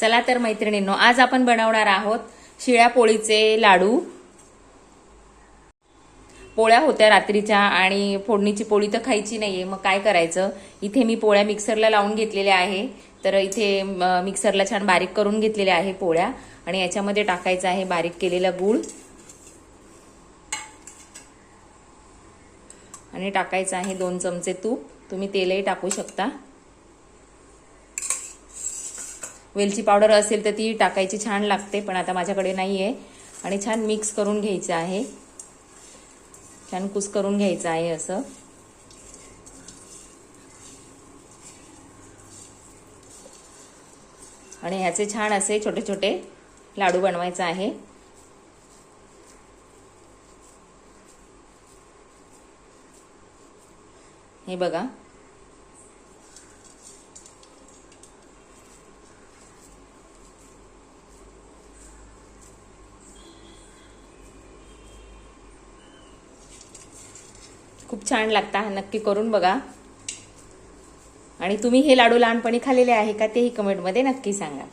चला तर मैत्रिणींनो आज आपण बनवणार आहोत शिळ्या पोळीचे लाडू. पोळ्या होत्या रात्रीच्या आणि फोडणीची पोळी तर खायची नाहीये मग काय करायचं? इथे मी पोळ्या मिक्सरला लावून घेतलेल्या आहे. तर इथे मिक्सरला छान बारीक करून घेतलेल्या आहे पोळ्या आणि याच्यामध्ये टाकायचं आहे बारीक केलेला गूळ. आणि टाकायचं आहे दोन चमचे तूप. तुम्ही तेलही टाकू शकता. वेलची पावडर असेल तर ती टाकायची छान लागते पण आता माझ्याकडे नाही आहे आणि छान मिक्स करून घ्यायचं आहे. छान कुस करून घ्यायचं आहे असं. आणि ह्याचे छान असे छोटे छोटे लाडू बनवायचं आहे. हे बघा. खूप छान लागता नक्की करून बघा. आणि तुम्ही हे लाडू लहानपणी खाल्लेले आहे का तेही कमेंटमध्ये नक्की सांगा.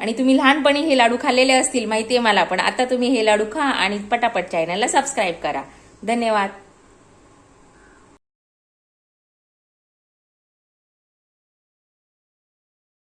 आणि तुम्ही लहानपणी हे लाडू खाल्लेले असतील माहितीये मला पण आता तुम्ही हे लाडू खा आणि पटापट चॅनलला सबस्क्राईब करा. धन्यवाद.